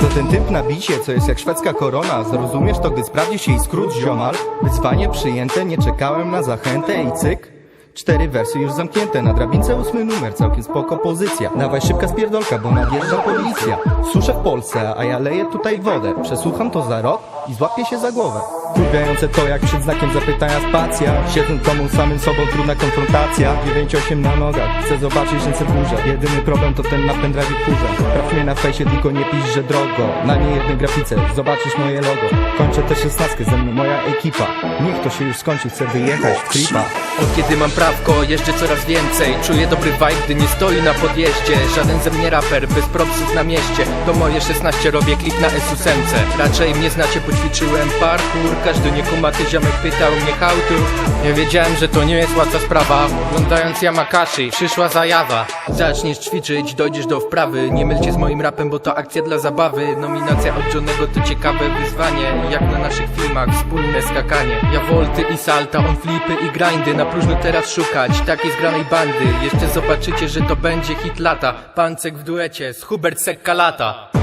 To ten typ na bicie, co jest jak szwedzka korona Zrozumiesz to, gdy sprawdzi się i skrót ziomal? Wyzwanie przyjęte, nie czekałem na zachętę i cyk. Cztery wersy już zamknięte, na drabince ósmy numer, całkiem spoko pozycja. Dawaj szybka spierdolka, bo nadjeżdża policja. Suszę w Polsce, a ja leję tutaj wodę. Przesłucham to za rok i złapię się za głowę Kurwiające to jak przed znakiem zapytania spacja. Siedząc w domu samym sobą, trudna konfrontacja. 9-8 na nogach, chcę zobaczyć ręce górze. Jedyny problem to ten na pendrive kurze Praw mnie na fejsie, tylko nie pisz, że drogo. Na niejednej grafice, zobaczysz moje logo. Kończę te szesnastkę, ze mną moja ekipa. Niech to się już skończy, chcę wyjechać w tripa. Od kiedy mam prawko, jeżdżę coraz więcej. Czuję dobry vibe, gdy nie stoi na podjeździe. Żaden ze mnie raper, bez propsów na mieście. To moje 16 robię klip na S8 Raczej mnie znacie, poćwiczyłem parkour Każdy niekumaty ziomek pytał mnie to Nie wiedziałem, że to nie jest łatwa sprawa. Oglądając Yamakashi, przyszła zajawa. Zaczniesz ćwiczyć, dojdziesz do wprawy. Nie mylcie z moim rapem, bo to akcja dla zabawy. Nominacja od to ciekawe wyzwanie. Jak na naszych filmach, wspólne skakanie. Ja volty i salta, on flipy i grindy. Na próżno teraz szukać takiej zgranej bandy. Jeszcze zobaczycie, że to będzie hit lata. Pancek w duecie z Hubert Sekka lata